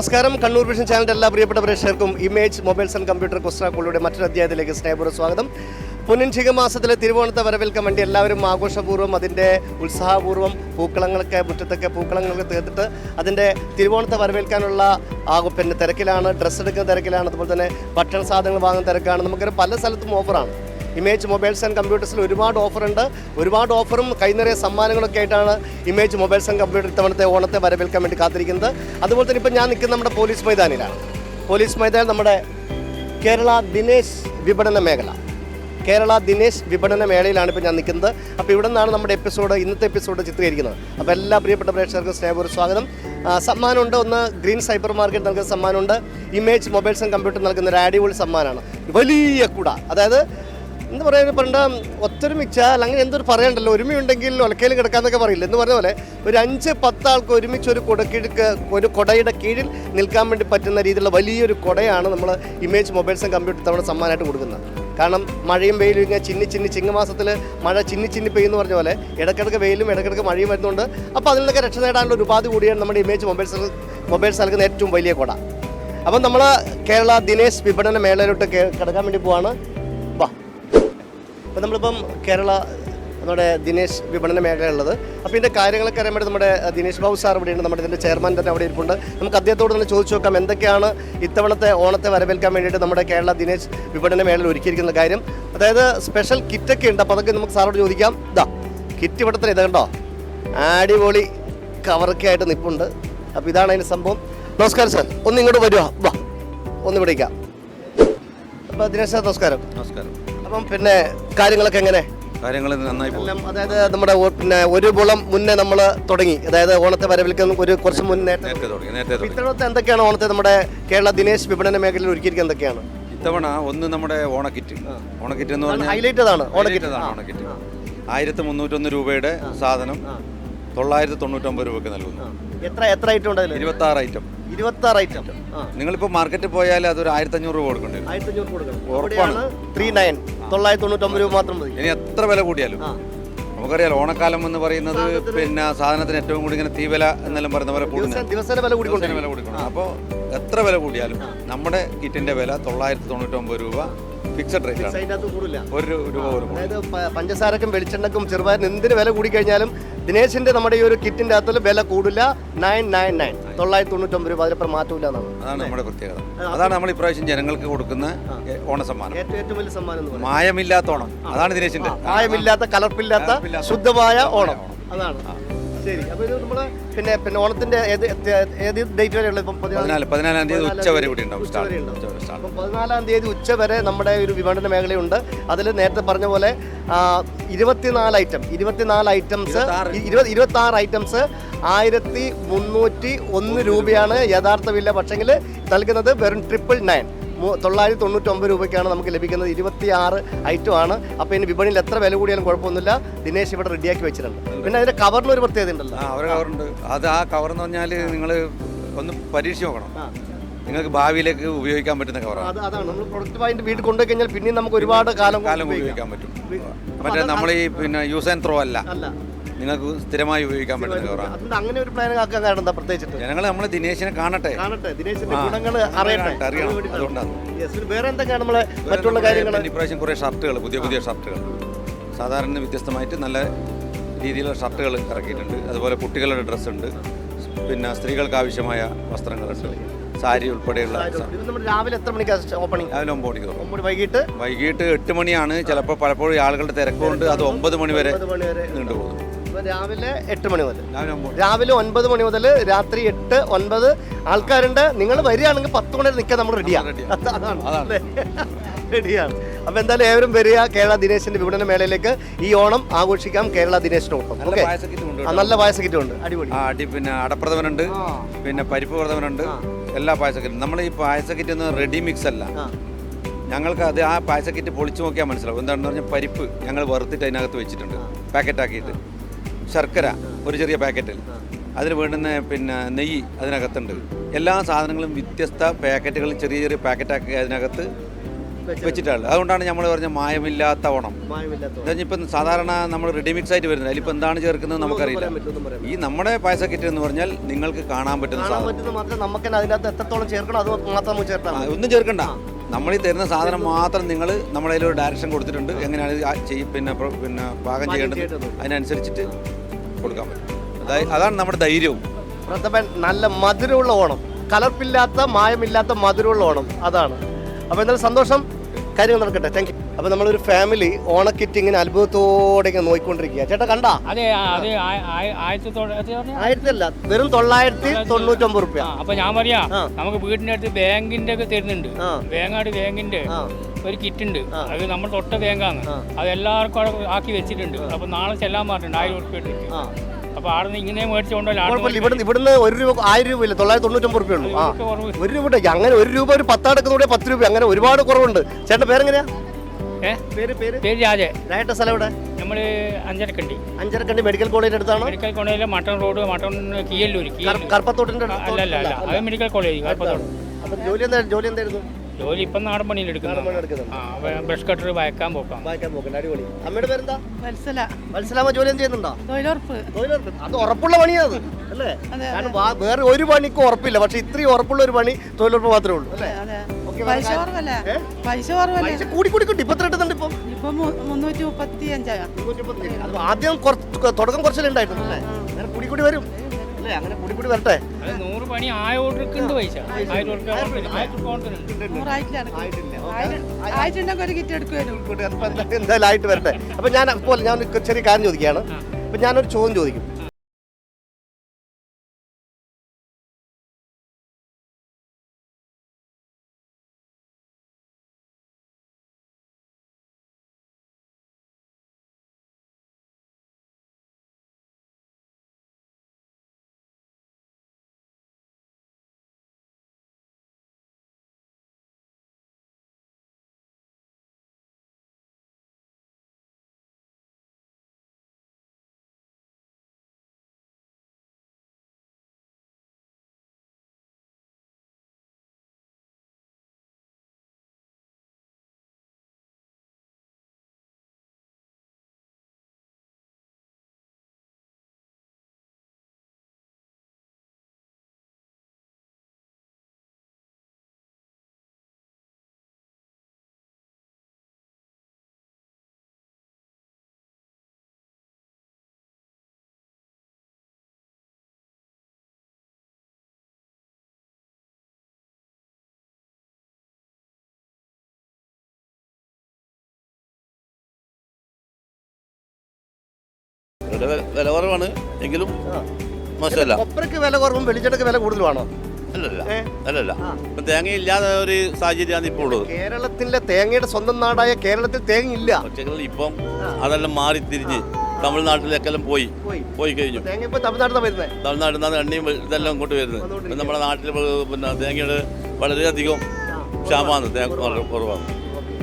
നമസ്കാരം. കണ്ണൂർ വിഷൻ ചാനലിന്റെ എല്ലാ പ്രിയപ്പെട്ട പ്രേക്ഷകർക്കും ഇമേജ് മൊബൈൽസ് ആൻഡ് കമ്പ്യൂട്ടർ കുസ്രാക്കുള്ളിയുടെ മറ്റൊരു അധ്യായത്തിലേക്ക് സ്നേഹപൂർവ സ്വാഗതം. പുനൻചിക മാസത്തിലെ തിരുവോണത്തെ വരവേൽക്കാൻ വേണ്ടി എല്ലാവരും ആഘോഷപൂർവം അതിന്റെ ഉത്സാഹപൂർവം പൂക്കളങ്ങളൊക്കെ മുറ്റത്തൊക്കെ പൂക്കളങ്ങളൊക്കെ തീർത്തിട്ട് അതിന്റെ തിരുവോണത്തെ വരവേൽക്കാനുള്ള ആ പിന്നെ തിരക്കിലാണ് ഡ്രസ്സ് എടുക്കുന്ന തിരക്കിലാണ് അതുപോലെ തന്നെ ഭക്ഷണ സാധനങ്ങൾ വാങ്ങുന്ന തിരക്കാണ്. നമുക്കൊരു പല സ്ഥലത്തും ഓഫറാണ് ഇമേജ് മൊബൈൽസ് ആൻഡ് കമ്പ്യൂട്ടേഴ്സിൽ ഒരുപാട് ഓഫറുണ്ട്. ഒരുപാട് ഓഫറും കൈനിറയ സമ്മാനങ്ങളൊക്കെ ആയിട്ടാണ് ഇമേജ് മൊബൈൽസ് ആൻഡ് കമ്പ്യൂട്ടർ ഇത്തവണത്തെ ഓണത്തെ വരവേൽക്കാൻ വേണ്ടി കാത്തിരിക്കുന്നത്. അതുപോലെ തന്നെ ഇപ്പോൾ ഞാൻ നിൽക്കുന്ന നമ്മുടെ പോലീസ് മൈതാനിലാണ്. പോലീസ് മൈതാൻ നമ്മുടെ കേരള ദിനേശ് വിപണന മേഖല. കേരള ദിനേശ് വിപണന മേളയിലാണ് ഇപ്പോൾ ഞാൻ നിൽക്കുന്നത്. അപ്പോൾ ഇവിടെ നിന്നാണ് നമ്മുടെ എപ്പിസോഡ് ഇന്നത്തെ എപ്പിസോഡ് ചിത്രീകരിക്കുന്നത്. അപ്പോൾ എല്ലാ പ്രിയപ്പെട്ട പ്രേക്ഷകർക്കും സ്നേഹപൂർവം സ്വാഗതം. സമ്മാനമുണ്ട്. ഒന്ന് ഗ്രീൻ സൈബർ മാർക്കറ്റ് നൽകുന്ന സമ്മാനമുണ്ട്. ഇമേജ് മൊബൈൽസ് ആൻഡ് കമ്പ്യൂട്ടർ നൽകുന്ന ഒരു അടിപൊളി സമ്മാനമാണ്. വലിയ കുട. അതായത് എന്താ പറയുന്നത് പണ്ട ഒത്തൊരുമിച്ച അങ്ങനെ എന്തൊരു പറയണ്ടല്ലോ ഒരുമയുണ്ടെങ്കിൽ ഒലക്കയിൽ കിടക്കാന്നൊക്കെ പറയില്ല? എന്ന് പറഞ്ഞ പോലെ ഒരു അഞ്ച് പത്ത് ആൾക്ക് ഒരുമിച്ച് ഒരു കുടക്കീഴ് ഒരു കൊടയുടെ കീഴിൽ നിൽക്കാൻ വേണ്ടി പറ്റുന്ന രീതിയിലുള്ള വലിയൊരു കൊടയാണ് നമ്മൾ ഇമേജ് മൊബൈൽസ് കമ്പ്യൂട്ടർ തവണ സമ്മാനമായിട്ട് കൊടുക്കുന്നത്. കാരണം മഴയും വെയിലും ഇങ്ങനെ ചിന്നി ചിന്നി ചിങ്ങമാസത്തിൽ മഴ ചിന്നി ചിന്നി പെയ്യുന്ന പറഞ്ഞ പോലെ ഇടക്കിടക്ക് വെയിലും ഇടക്കിടക്ക് മഴയും വരുന്നുണ്ട്. അപ്പോൾ അതിൽ നിന്നൊക്കെ രക്ഷ നേടാനുള്ള ഒരു ഉപാധി കൂടിയാണ് നമ്മുടെ ഇമേജ് മൊബൈൽസ് മൊബൈൽസ് നൽകുന്ന ഏറ്റവും വലിയ കൊട. അപ്പം നമ്മൾ കേരള ദിനേശ് വിപണന മേളയിലോട്ട് കടക്കാൻ വേണ്ടി പോവാണ്. അപ്പോൾ നമ്മളിപ്പം കേരള നമ്മുടെ ദിനേശ് വിപണന മേഖലയുള്ളത് അപ്പോൾ ഇതിന്റെ കാര്യങ്ങളൊക്കെ അറിയാൻ വേണ്ടി നമ്മുടെ ദിനേശ് ബാബു സാർ ഇവിടെയുണ്ട്. നമ്മുടെ ഇതിന്റെ ചെയർമാൻ തന്നെ അവിടെ ഇരിപ്പുണ്ട്. നമുക്ക് അദ്ദേഹത്തോട് തന്നെ ചോദിച്ചു നോക്കാം എന്തൊക്കെയാണ് ഇത്തവണത്തെ ഓണത്തെ വരവേൽക്കാൻ വേണ്ടിയിട്ട് നമ്മുടെ കേരള ദിനേശ് വിപണന മേഖല ഒരുക്കിയിരിക്കുന്ന കാര്യം. അതായത് സ്പെഷ്യൽ കിറ്റൊക്കെ ഉണ്ട് അപ്പോൾ അതൊക്കെ നമുക്ക് സാറോട് ചോദിക്കാം. ഇതാ കിറ്റ് ഇവിടെ തന്നെ ഇത് കണ്ടോ? അടിപൊളി കവറൊക്കെ ആയിട്ട് നിൽപ്പുണ്ട് അപ്പോൾ ഇതാണ് അതിന്റെ സംഭവം. നമസ്കാരം സാർ ഒന്ന് ഇങ്ങോട്ട് വരുവാ വാ ഒന്ന് വിളിക്കാം അപ്പോൾ ദിനേശ് സാർ നമസ്കാരം. നമസ്കാരം. അപ്പം പിന്നെ കാര്യങ്ങളൊക്കെ എങ്ങനെ? കാര്യങ്ങൾ നന്നായി പോകും എല്ലാം അതായത് നമ്മുടെ പിന്നെ ഒരു കുളം മുന്നേ നമ്മൾ തുടങ്ങി. അതായത് ഓണത്തെ വരവിൽക്കുന്ന ഒരു കുറച്ച് മുന്നേ നേരത്തെ തുടങ്ങി നേരത്തെ തുടങ്ങി. ഇത്തവണത്തെ എന്തൊക്കെയാണ് ഓണത്തെ നമ്മുടെ കേരള ദിനേശ് വിപണന മേഖലയിൽ ഒരുക്കിയിരിക്കുന്നത് എന്തൊക്കെയാണ്? ഇത്തവണ ഒന്ന് നമ്മുടെ ഓണക്കിറ്റ്. ഓണക്കിറ്റ് എന്ന് പറഞ്ഞാൽ ഹൈലൈറ്റ് ആണ് ഓണക്കിറ്റ് ഓണക്കിറ്റ്. ആയിരത്തി മുന്നൂറ്റൊന്ന് രൂപയുടെ സാധനം തൊള്ളായിരത്തി തൊണ്ണൂറ്റൊമ്പത് രൂപയ്ക്ക് നൽകുന്നു. എത്ര എത്ര ഐറ്റം ഉണ്ട് അതിൽ ഇരുപത്തി ആറ് ഐറ്റം ഐറ്റം നിങ്ങളിപ്പോൾ മാർക്കറ്റിൽ പോയാൽ അതൊരു ആയിരത്തി അഞ്ഞൂറ് രൂപ കൊടുക്കേണ്ടി വരും ആയിരത്തി അഞ്ഞൂറ് കൊടുക്കണം. ഉറപ്പാണ്. അവിടെയാണ് ത്രീ നയൻ തൊള്ളായിരത്തി തൊണ്ണൂറ്റൊമ്പത് രൂപ മാത്രം മതി. ഇനി എത്ര വില കൂടിയാലും. നമുക്കറിയാം ഓണക്കാലം എന്ന് പറയുന്നത് പിന്നെ സാധനത്തിന് ഏറ്റവും കൂടി ഇങ്ങനെ തീവില എന്നെല്ലാം പറയുന്ന പോലെ ദിവസേന വില ദിവസേന വില കൊടുക്കണം അപ്പോൾ എത്ര വില കൂടിയാലും നമ്മുടെ കിറ്റിന്റെ വില തൊള്ളായിരത്തി തൊണ്ണൂറ്റൊമ്പത് രൂപ ഫിക്സഡ് റേറ്റ് ആണ്. അതിന്റെ അകത്ത് കൂടില്ല ഒരു രൂപ പോലും കൂടില്ല. അതായത് പ- പഞ്ചസാരക്കും വെളിച്ചെണ്ണക്കും ചെറുപയറിന് എന്തിന് വില കൂടി കഴിഞ്ഞാലും ദിനേശിന്റെ നമ്മുടെ ഈ ഒരു കിറ്റിന്റെ അകത്തിൽ വില കൂടില്ല നയൻ നയൻ നയൻ തൊള്ളായിരത്തി തൊണ്ണൂറ്റൊമ്പത് രൂപ. അതിലപ്പുറം മാറ്റമില്ല എന്നാണ്. അതാണ് നമ്മുടെ പ്രത്യേകത. അതാണ് നമ്മൾ ഇപ്രാവശ്യം ജനങ്ങൾക്ക് കൊടുക്കുന്ന ഓണസമ്മാനം. ഏറ്റവും ഏറ്റവും വലിയ സമ്മാനം എന്ന് പറയുന്നത്. മായമില്ലാത്ത ഓണം. അതാണ് ദിനേശിന്റെ മായമില്ലാത്ത കലർപ്പില്ലാത്ത കലർപ്പില്ലാത്ത ശുദ്ധമായ ഓണം. അതാണ്. ശരി. അപ്പൊ ഇത് പിന്നെ പിന്നെ ഓണത്തിന്റെ ഏത് ഏത് ഡേറ്റ് വരെയുള്ള ഇപ്പം പതിനാല്? തീയതി ഉച്ച വരെ കൂടി ഉണ്ടാവും അപ്പം പതിനാലാം തീയതി ഉച്ച വരെ നമ്മുടെ ഒരു വിപണന മേഖലയുണ്ട്. അതിൽ നേരത്തെ പറഞ്ഞ പോലെ ഇരുപത്തിനാല് ഐറ്റം ഇരുപത്തിനാല് ഐറ്റംസ്. ഇരുപത് ഇരുപത്തി ആറ് ഐറ്റംസ് ആയിരത്തി മുന്നൂറ്റി ഒന്ന് രൂപയാണ് യഥാർത്ഥ വില. പക്ഷെങ്കിൽ നൽകുന്നത് വെറും ട്രിപ്പിൾ നയൻ തൊള്ളായിരത്തി തൊണ്ണൂറ്റൊമ്പത് രൂപയ്ക്കാണ് നമുക്ക് ലഭിക്കുന്നത്. ഇരുപത്തിയാറ് ഐറ്റം ആണ്. അപ്പോൾ ഇനി വിപണിയിൽ എത്ര വില കൂടിയാലും കുഴപ്പമൊന്നുമില്ല. ദിനേശ് ഇവിടെ റെഡിയാക്കി വെച്ചിട്ടുണ്ട്. പിന്നെ അതിന്റെ കവറിന് ഒരു പ്രത്യേകത ഉണ്ടല്ലോ. ആ ഒരു കവറുണ്ട് അത് ആ കവർ എന്ന് പറഞ്ഞാൽ നിങ്ങൾ ഒന്ന് പരീക്ഷിച്ച് നോക്കണം. നിങ്ങൾക്ക് ഭാവിയിലേക്ക് ഉപയോഗിക്കാൻ പറ്റുന്ന കവറാണ് അത് അതാണ്. നമ്മൾ പ്രൊഡക്റ്റ് വാങ്ങിട്ട് വീട്ടിൽ കൊണ്ടുപോയി കഴിഞ്ഞാൽ പിന്നെ നമുക്ക് ഒരുപാട് കാലം കാലം ഉപയോഗിക്കാൻ പറ്റും. മറ്റേ നമ്മൾ ഈ പിന്നെ യൂസ് ആൻഡ് ത്രോ അല്ല. നിങ്ങൾക്ക് സ്ഥിരമായി ഉപയോഗിക്കാൻ പറ്റുന്ന കവറാണ് അതുകൊണ്ട് അങ്ങനെ ഒരു പ്ലാൻ ആക്കാൻ കാരണം എന്താ പ്രത്യേകിച്ചിട്ട്? ജനങ്ങൾ നമ്മൾ ദിനേശിനെ കാണട്ടെ. കാണട്ടെ. ദിനേശിന്റെ ആ. ഗുണങ്ങൾ അറിയട്ടെ. അറിയണം. അതുകൊണ്ടാണ്. Yes, പിന്നെ വേറെ എന്തൊക്കെയാണ് നമ്മളെ മറ്റുള്ള കാര്യങ്ങൾ പിന്നെ ഇപ്രാവശ്യം കുറേ ഷർട്ടുകൾ പുതിയ പുതിയ ഷർട്ടുകൾ സാധാരണ വ്യത്യസ്തമായിട്ട് നല്ല രീതിയിലുള്ള ഷർട്ടുകൾ ഇറക്കിയിട്ടുണ്ട്. അതുപോലെ കുട്ടികളുടെ ഡ്രസ്സ് ഉണ്ട് പിന്നെ സ്ത്രീകൾക്ക് ആവശ്യമായ വസ്ത്രങ്ങളുണ്ട്. സാരി ഉൾപ്പെടെയുള്ള ഇത് നമ്മൾ രാവിലെ എത്ര മണിക്കാണ് ഓപ്പണിംഗ് രാവിലെ ഒമ്പത് മണിക്ക് തുടങ്ങും ഒമ്പത് വൈകിട്ട്? വൈകിട്ട് എട്ട് മണിയാണ്. ചിലപ്പോൾ പലപ്പോഴും ഈ ആളുകളുടെ തിരക്കുകൊണ്ട് അത് ഒമ്പത് മണി വരെ ഒമ്പത് മണി വരെ നീണ്ടുപോകും. രാവിലെ എട്ട് മണി മുതൽ. രാവിലെ ഒൻപത് മണി മുതൽ രാത്രി എട്ട് ഒൻപത്. ആൾക്കാരുണ്ട്. നിങ്ങൾ വരികയാണെങ്കിൽ പത്ത് മണി നിൽക്കാൻ നമ്മൾ റെഡിയാണ് അതാണ്. റെഡിയാണ് അപ്പൊ എന്തായാലും ഏവരും വരിക. കേരള ദിനേശിന്റെ വിപണന മേളയിലേക്ക് ഈ ഓണം ആഘോഷിക്കാം. കേരള ദിനേശിനോടൊപ്പം നല്ല ഓക്കെ ഉണ്ട് നല്ല പായസ ഉണ്ട്. അടിപൊളി. പിന്നെ അടപ്രഥമനുണ്ട്. പിന്നെ പരിപ്പ് പ്രഥമനുണ്ട്. എല്ലാ പായസക്കിറ്റും നമ്മൾ ഈ പായസക്കിറ്റ് ഒന്നും റെഡി മിക്സ് അല്ല. ഞങ്ങൾക്ക് അത് ആ പായസക്കിറ്റ് പൊളിച്ചു നോക്കിയാൽ മനസ്സിലാവും. എന്താണെന്ന് പറഞ്ഞാൽ പരിപ്പ് ഞങ്ങൾ വറുത്തിട്ട് അതിനകത്ത് വെച്ചിട്ടുണ്ട്. പാക്കറ്റാക്കിയിട്ട് ശർക്കര ഒരു ചെറിയ പാക്കറ്റിൽ. അതിന് വേണ്ടുന്ന പിന്നെ നെയ്യ് അതിനകത്തുണ്ട്. എല്ലാ സാധനങ്ങളും വ്യത്യസ്ത പാക്കറ്റുകളും ചെറിയ ചെറിയ പാക്കറ്റാക്കി അതിനകത്ത് വെച്ചിട്ടാണ്. അതുകൊണ്ടാണ് നമ്മൾ പറഞ്ഞ മായമില്ലാത്ത ഓണം. ഇപ്പം സാധാരണ നമ്മൾ റെഡിമിക്സ് ആയിട്ട് വരുന്നത്. അതിലിപ്പോൾ എന്താണ് ചേർക്കുന്നത് നമുക്കറിയില്ല. ഈ നമ്മുടെ പായസ കിറ്റ് എന്ന് പറഞ്ഞാൽ നിങ്ങൾക്ക് കാണാൻ പറ്റുന്ന സാധനം. ഒന്നും ചേർക്കണ്ട. നമ്മൾ ഈ തരുന്ന സാധനം മാത്രം നിങ്ങൾ നമ്മളെ ഒരു ഡയറക്ഷൻ കൊടുത്തിട്ടുണ്ട്. എങ്ങനെയാണ് ചെയ്യും പിന്നെ പിന്നെ പാകം ചെയ്യേണ്ടത്. അതിനനുസരിച്ചിട്ട് കൊടുക്കാൻ പറ്റും. അതായത് അതാണ് നമ്മുടെ ധൈര്യവും. പ്രഥമൻ നല്ല മധുരമുള്ള ഓണം. കലർപ്പില്ലാത്ത മായമില്ലാത്ത മധുരമുള്ള ഓണം. അതാണ്. അപ്പോൾ എന്തായാലും സന്തോഷം. കാര്യങ്ങൾ നടക്കട്ടെ. താങ്ക് യു അപ്പോൾ നമ്മളൊരു ഫാമിലി ഓണക്കിറ്റ് ഇങ്ങനെ അത്ഭുതത്തോടെ ഇങ്ങനെ നോക്കിക്കൊണ്ടിരിക്കുക ചേട്ടാ കണ്ടാ? അതെ ആ, അതെ ആ- ആ- ആയിരത്തി തൊള്ള- എത്ര പറഞ്ഞെ? ആയിരത്തി അല്ല വെറും തൊള്ളായിരത്തി തൊണ്ണൂറ്റൊമ്പത് റുപ്യ. അപ്പൊ ഞാൻ പറയാ നമുക്ക് വീടിന്റെ അടുത്ത് ബാങ്കിന്റെ ഒക്കെ തരുന്നുണ്ട്. വേങ്ങാട് ബാങ്കിന്റെ ഒരു കിറ്റ് ഉണ്ട് അത് നമ്മൾ തൊട്ട ബാങ്കാണ്. അത് എല്ലാവർക്കും ആക്കി വെച്ചിട്ടുണ്ട്. അപ്പൊ നാളെ ചെല്ലാൻ പറഞ്ഞിട്ടുണ്ട് ആയിരം ആ. അപ്പൊ ഇങ്ങനെ മേടിച്ചുകൊണ്ടല്ലോ ഇവിടുന്ന് ഇവിടുന്ന് ഒരു രൂപ ആയിരം രൂപ ഇല്ല തൊള്ളായിരത്തി തൊണ്ണൂറ്റൊമ്പത് റുപ്യ ഉള്ളൂ. ഒരു രൂപ അങ്ങനെ ഒരു രൂപ ഒരു പത്താടക്കുന്നൂടെ പത്ത് രൂപ അങ്ങനെ ഒരുപാട് കുറവുണ്ട്. ചേട്ടന്റെ പേരെങ്ങനെയാ? പേര് പേര്? പേര് രാജ. രായട്ട സ്ഥലം ഇവിടെ നമ്മൾ അഞ്ചരക്കണ്ടി. അഞ്ചരക്കണ്ടി മെഡിക്കൽ കോളേജിന്റെ അടുത്താണോ? മെഡിക്കൽ കോളേജിലെ മട്ടൺ റോഡ് മട്ടൺ കീയല്ലൂർ കർപ്പത്തോട്ടിന്റെ അല്ല അല്ല അല്ല അത് മെഡിക്കൽ കോളേജ് അപ്പൊ ജോലി എന്താ ജോലി എന്തായിരുന്നു? ജോലി ഇപ്പം നാടൻ പണിയിൽ എടുക്കുന്നു. ആ ബ്രഷ് കട്ടർ വയക്കാൻ പോക്കാം വായിക്കാൻ പോകണ്ട അടിപൊളി. അമ്മയുടെ പേരെന്താ? വത്സല. മത്സലാമ ജോലി ചെയ്യുന്നുണ്ടോ? തൊഴിലുറപ്പ്. തൊഴിലുറപ്പ്. അത് ഉറപ്പുള്ള പണിയാണ് അല്ലേ? കാരണം വേറെ ഒരു പണിക്ക് ഉറപ്പില്ല. പക്ഷെ ഇത്രയും ഉറപ്പുള്ള ഒരു പണി തൊഴിലുറപ്പ് മാത്രമേ ഉള്ളൂ അല്ലേ? കുറവല്ലേ? കുറവല്ലേ? കൂടി കൂടി കിട്ടി. ഇപ്പം ഇപ്പൊ? മുന്നൂറ്റി മുപ്പത്തി അഞ്ചാണ് അത് ആദ്യം കുറച്ച് തുടക്കം കുറച്ചല്ലേ ഉണ്ടായിരുന്നു അല്ലേ? അങ്ങനെ കൂടി കൂടി വരും അല്ലേ? അങ്ങനെ കൂടി കൂടി വരട്ടെ. നൂറ് പണി പൈസ. ആയിട്ടുണ്ടെങ്കിൽ ഒരു കിറ്റ് എന്തായാലും ആയിട്ട് വരട്ടെ. അപ്പൊ ഞാൻ അപ്പോൾ ഞാൻ ചെറിയ കാര്യം ചോദിക്കുകയാണ്. അപ്പൊ ഞാനൊരു ചോദ്യം ചോദിക്കും. ഇവിടെ വില കുറവാണ് എങ്കിലും. മോശമല്ല. കൊപ്രയ്ക്ക് വില കുറവും വെളിച്ചെണ്ണയ്ക്ക് വില കൂടുതലുമാണോ അല്ലല്ല അല്ലല്ല. ഇപ്പൊ തേങ്ങയില്ലാതെ ഒരു സാഹചര്യമാണ് ഇപ്പോൾ ഉള്ളത്. കേരളത്തിലെ തേങ്ങയുടെ സ്വന്തം നാടായ കേരളത്തിൽ തേങ്ങയില്ല. ഇല്ല പക്ഷേ ഇപ്പം അതെല്ലാം മാറി തിരിഞ്ഞ് തമിഴ്നാട്ടിലേക്കെല്ലാം പോയി. പോയി. കഴിഞ്ഞു. തേങ്ങ ഇപ്പൊ തമിഴ്നാട്ടിൽ നിന്നാണ് എണ്ണയും ഇതെല്ലാം ഇങ്ങോട്ട് വരുന്നത്. നമ്മുടെ നാട്ടിൽ പിന്നെ തേങ്ങയുടെ വളരെയധികം ക്ഷാമാണ് തേങ്ങ കുറവാണ്.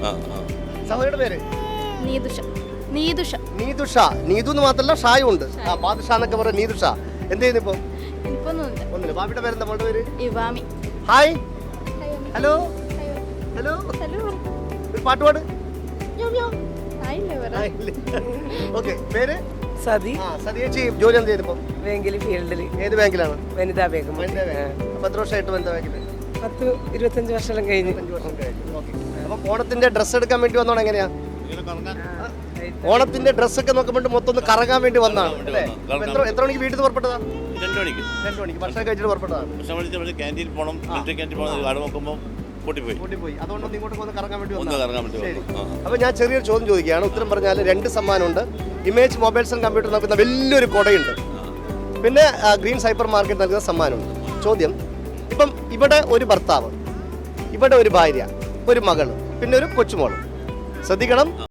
ആ ആ. സഹോദരിയുടെ പേര്? നീതുഷ. നീതുഷ. നീതുഷ. നീതു എന്ന് മാത്രമല്ല ഷായും ഉണ്ട്. ആ ബാദുഷ എന്നൊക്കെ പറയാം നീതുഷ. എന്ത് ചെയ്യുന്നു ഇപ്പൊ? ഒന്നുമില്ല. ബാബിയുടെ പേര് നമ്മളുടെ പേര്? ഇവാമി. ഹായ്. ഹലോ. ഹലോ. ഹലോ. ഒരു പാട്ട് പാട്. ഓക്കെ പേര്? സതി. ആ സതിയേച്ചി ജോലി എന്ത് ചെയ്യുന്നു ഇപ്പം? ബാങ്കിൽ ഫീൽഡിൽ ഏത് ബാങ്കിലാണ്? വനിതാ ബാങ്ക് വനിതാ ബാങ്ക്. അപ്പൊ എത്ര വർഷമായിട്ട് വനിതാ ബാങ്കിൽ? പത്ത് ഇരുപത്തഞ്ച് വർഷം വർഷം കഴിഞ്ഞു. ഓക്കെ. അപ്പൊ ഓണത്തിന്റെ ഡ്രസ്സ് എടുക്കാൻ വേണ്ടി വന്നോണം എങ്ങനെയാ? ഓണത്തിന്റെ ഡ്രസ്സ് ഒക്കെ നോക്കുമ്പോൾ മൊത്തം ഒന്ന് കറങ്ങാൻ വേണ്ടി വന്നതാണ്. എത്ര എത്ര മണിക്ക് വീട്ടിൽ നിന്ന് പുറപ്പെട്ടതാ? രണ്ടു മണിക്ക്. രണ്ടു മണിക്ക്. ഭക്ഷണം കഴിച്ചിട്ട് പുറപ്പെട്ടതാണ്. ഭക്ഷണം നമ്മൾ ക്യാന്റീനിൽ പോകണം ക്യാന്റീൻ പോകണം കാട് നോക്കുമ്പോൾ അപ്പൊ ഞാൻ ചെറിയൊരു ചോദ്യം ചോദിക്കുകയാണ്. ഉത്തരം പറഞ്ഞാൽ രണ്ട് സമ്മാനമുണ്ട്. ഇമേജ് മൊബൈൽസ് ആൻഡ് കമ്പ്യൂട്ടർ നൽകുന്ന വലിയൊരു കൊടയുണ്ട്. പിന്നെ ഗ്രീൻ സൈബർ മാർക്കറ്റ് നൽകുന്ന സമ്മാനമുണ്ട്. ചോദ്യം. ഇപ്പം ഇവിടെ ഒരു ഭർത്താവ് ഇവിടെ ഒരു ഭാര്യ ഒരു മകൾ പിന്നെ ഒരു കൊച്ചുമോൾ. ശ്രദ്ധിക്കണം.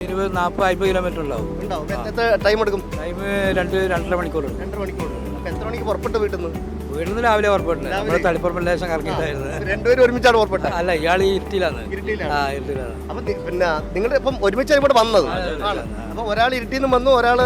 ഇരുപത് നാൽപ്പത് അമ്പത് കിലോമീറ്റർ ഉണ്ടാവും. ഉണ്ടാവും. എത്ര- ടൈം എടുക്കും? ടൈം രണ്ട് രണ്ടര മണിക്കൂറുണ്ട് രണ്ടര മണിക്കൂർ. അപ്പോൾ എത്ര മണിക്ക് പുറപ്പെട്ട് വീട്ടിൽ നിന്ന് വീട്ടിൽ നിന്ന് രാവിലെ. പുറപ്പെട്ടില്ല നമ്മുടെ തളിപ്പുറം ലേശം കറങ്ങിയിട്ടായിരുന്നു രണ്ടുപേരും ഒരുമിച്ചാണ് പുറപ്പെട്ടത് അല്ല ഇയാൾ ഇരുട്ടിയിലാണ്. ആ ഇരുട്ടിയിലാണ്. അപ്പൊ പിന്നെ നിങ്ങൾ ഇപ്പം ഒരുമിച്ചാണ് ഇവിടെ വന്നത്. ആണ്. അപ്പൊ ഒരാൾ ഇരുട്ടിന്ന് നിന്ന് വന്നു ഒരാൾ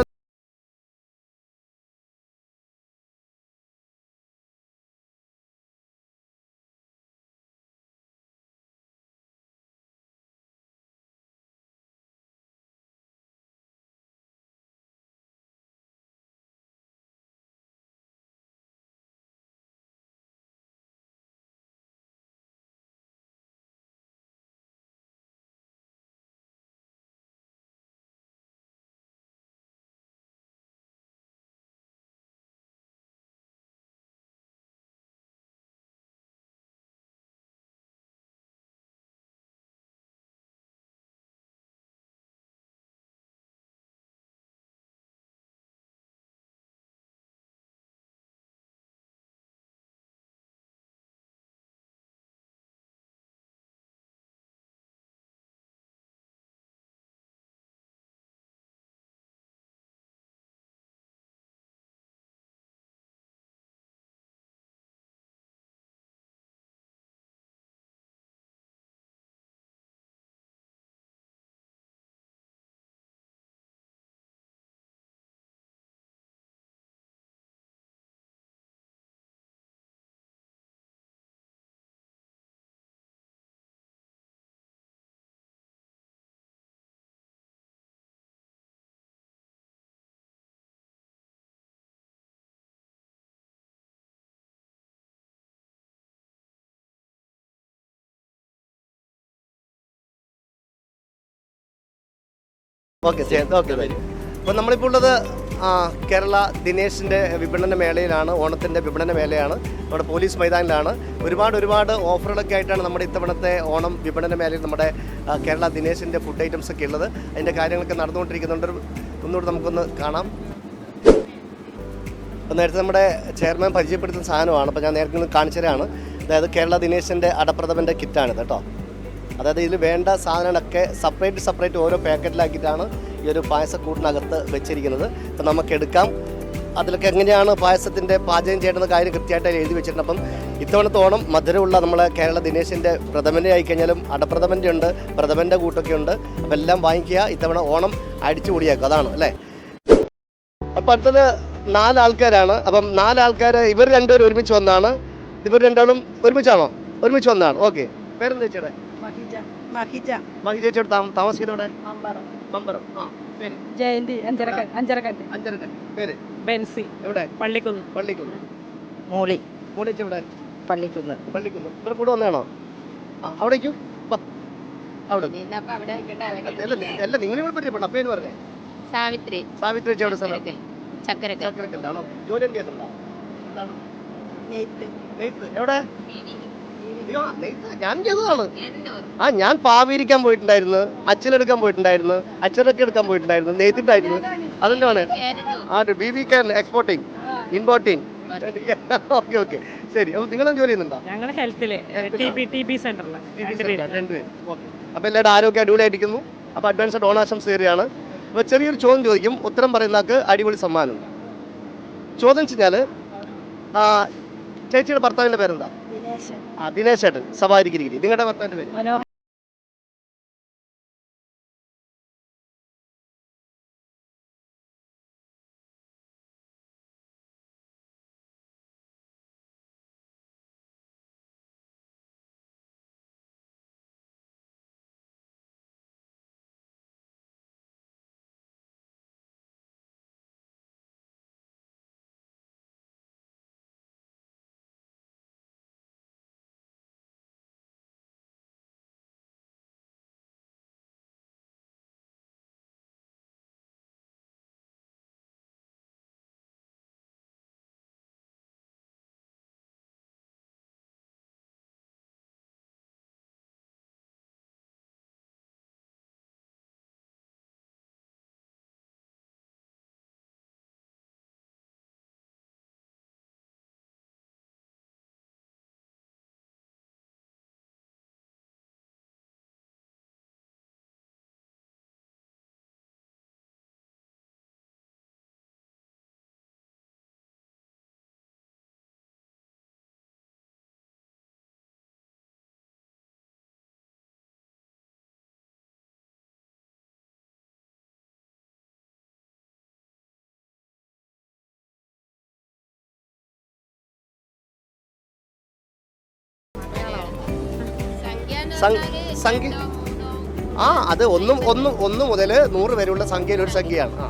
ഓക്കെ ഓക്കെ അപ്പോൾ നമ്മളിപ്പോൾ ഉള്ളത് കേരള ദിനേശിന്റെ വിപണന മേളയിലാണ് ഓണത്തിന്റെ വിപണന മേളയാണ്. നമ്മുടെ പോലീസ് മൈതാനിലാണ്. ഒരുപാട് ഒരുപാട് ഓഫറുകളൊക്കെ ആയിട്ടാണ് നമ്മുടെ ഇത്തവണത്തെ ഓണം വിപണന മേളയിൽ നമ്മുടെ കേരള ദിനേശിന്റെ ഫുഡ് ഐറ്റംസ് ഒക്കെ ഉള്ളത്. അതിന്റെ കാര്യങ്ങളൊക്കെ നടന്നുകൊണ്ടിരിക്കുന്നുണ്ട്. ഒന്നുകൂടി നമുക്കൊന്ന് കാണാം. അപ്പോൾ നേരത്തെ നമ്മുടെ ചെയർമാൻ പരിചയപ്പെടുത്തുന്ന സാധനമാണ്. അപ്പോൾ ഞാൻ നേരത്തെ കാണിച്ചതാണ് അതായത് കേരള ദിനേശിന്റെ അടപ്രഥമന്റെ കിറ്റാണിത് കേട്ടോ. അതായത് ഇതിൽ വേണ്ട സാധനങ്ങളൊക്കെ സെപ്പറേറ്റ് സെപ്പറേറ്റ് ഓരോ പാക്കറ്റിലാക്കിയിട്ടാണ് ഈ ഒരു പായസക്കൂട്ടിനകത്ത് വെച്ചിരിക്കുന്നത്. അപ്പം നമുക്ക് എടുക്കാം അതിലൊക്കെ എങ്ങനെയാണ് പായസത്തിന്റെ പാചകം ചെയ്യേണ്ടത് കാര്യം കൃത്യമായിട്ട് എഴുതി വെച്ചിട്ടുണ്ട്. അപ്പം ഇത്തവണത്തെ ഓണം മധുരമുള്ള നമ്മളെ കേരള ദിനേശിന്റെ പ്രഥമന്റെ ആയിക്കഴിഞ്ഞാലും അടപ്രഥമന്റെ ഉണ്ട് പ്രഥമന്റെ കൂട്ടൊക്കെ ഉണ്ട്. അപ്പം എല്ലാം വാങ്ങിക്കുക. ഇത്തവണ ഓണം അടിച്ചു കൂടിയാക്കുക അതാണ് അല്ലേ? അപ്പം അടുത്തത് നാലാൾക്കാരാണ്. അപ്പം നാലാൾക്കാർ ഇവർ രണ്ടുപേരും ഒരുമിച്ച് വന്നാണ്. ഇവർ രണ്ടാളും ഒരുമിച്ചാണോ? ഒരുമിച്ച് വന്നതാണ് ഓക്കെ. പേരെന്താ മഹിജ മഹി ചേച്ചിയോട് താമ താമസിക്കുന്നവിടെ മമ്പറം. ആ പേര്? ജയന്തി അഞ്ചരക്കൻ അഞ്ചരക്കൻ അഞ്ചരക്കൻ പേര്? ബെൻസി. എവിടെ? പള്ളിക്കുന്ന്. പള്ളിക്കുന്ന്. മൂളി. മൂളി എവിടെ? പള്ളിക്കുന്ന്. പള്ളിക്കുന്ന്. ഇവിടെ കൂടെ വന്നതാണോ? ആ അവിടേക്കു. അവിടെ. അല്ല നി- അല്ല നിങ്ങൾ ഇവിടെ പരിചയപ്പെടണം. പേര് പറഞ്ഞേ സാവിത്രി സാവിത്രി. ചേച്ചി എവിടെ സ്ഥലം? ചക്കരക്ക ചക്കരക്കല്ലാണോ ജോലി എന്ത് ചെയ്യുന്നുണ്ടോ? എവിടെ? അയ്യോ, ഞാൻ ചെയ്തതാണ്. ആ ഞാൻ പാവീരിക്കാൻ പോയിട്ടുണ്ടായിരുന്നു അച്ഛനെടുക്കാൻ പോയിട്ടുണ്ടായിരുന്നു അച്ഛനൊക്കെ എടുക്കാൻ പോയിട്ടുണ്ടായിരുന്നു നെയ്ത്തിട്ടായിരുന്നു. അതെന്താണ് ആ B we can exporting importing okay okay ശരി അപ്പോൾ നിങ്ങളും ജോലി ചെയ്യുന്നുണ്ടോ? ഞങ്ങൾ ഹെൽത്തിൽ രണ്ടുപേരും ഓക്കെ അപ്പോൾ എല്ലാവരും ആരോഗ്യം അടിപൊളിയായിരിക്കുന്നു അപ്പോൾ അഡ്വാൻസ്ഡ് ഓണാശംസ കയറിയാണ് അപ്പോൾ ചെറിയൊരു ചോദ്യം ചോദിക്കും. ഉത്തരം പറയുന്നവർക്ക് അടിപൊളി സമ്മാനം. ചോദ്യം വെച്ചാൽ ചേച്ചിയുടെ ഭർത്താവിന്റെ പേരെന്താ? ചേട്ടൻ സവാരിഗിരി നിങ്ങളുടെ ഭർത്താവിന്റെ പേര്? ആ അത് ഒന്നും ഒന്നും ഒന്ന് മുതൽ നൂറ് വരെയുള്ള സംഖ്യയിൽ ഒരു സംഖ്യയാണ് ആ.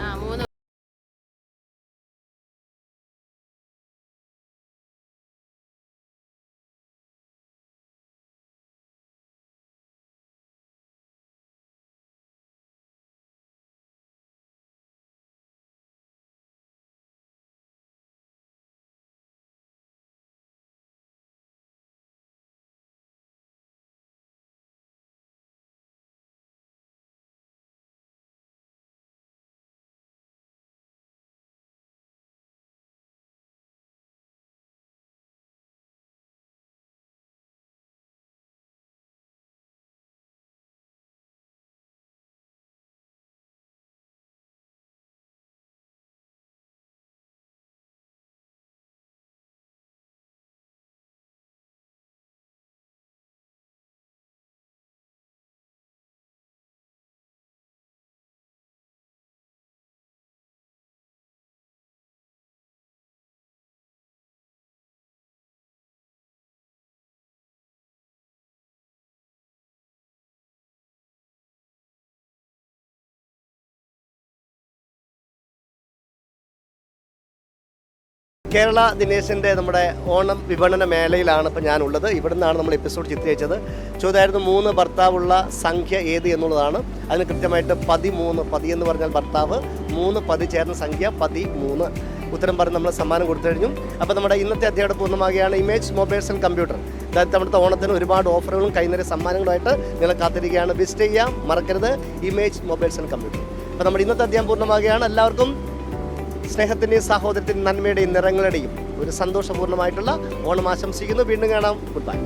കേരള ദിനേശിന്റെ നമ്മുടെ ഓണം വിപണന മേളയിലാണ് ഇപ്പോൾ ഞാനുള്ളത്. ഇവിടെ നിന്നാണ് നമ്മൾ എപ്പിസോഡ് ചിത്രീകരിച്ചത്. ചോദ്യമായിരുന്നു മൂന്ന് ഭർത്താവുള്ള സംഖ്യ ഏത് എന്നുള്ളതാണ്. അതിന് കൃത്യമായിട്ട് പതിമൂന്ന് പതി എന്ന് പറഞ്ഞാൽ ഭർത്താവ് മൂന്ന് പതി ചേർന്ന സംഖ്യ പതിമൂന്ന്. ഉത്തരം പറഞ്ഞ് നമ്മൾ സമ്മാനം കൊടുത്തു കഴിഞ്ഞു. അപ്പോൾ നമ്മുടെ ഇന്നത്തെ അധ്യായം പൂർണമാകുകയാണ് ഇമേജ് മൊബൈൽസ് ആൻഡ് കമ്പ്യൂട്ടർ. അതായത് നമ്മുടെ ഓണത്തിന് ഒരുപാട് ഓഫറുകളും കൈനിറയ സമ്മാനങ്ങളുമായിട്ട് നിങ്ങൾ കാത്തിരിക്കുകയാണ്. വിസിറ്റ് ചെയ്യാം മറക്കരുത്. Image mobiles and computer. അപ്പോൾ നമ്മുടെ ഇന്നത്തെ അധ്യായം പൂർണമാകുകയാണ് എല്ലാവർക്കും സ്നേഹത്തിന്റെയും സഹോദരത്തിന്റെയും നന്മയുടെയും നിറങ്ങളുടെയും ഒരു സന്തോഷപൂർണമായിട്ടുള്ള ഓണം ആശംസിക്കുന്നു. വീണ്ടും കാണാം. Good bye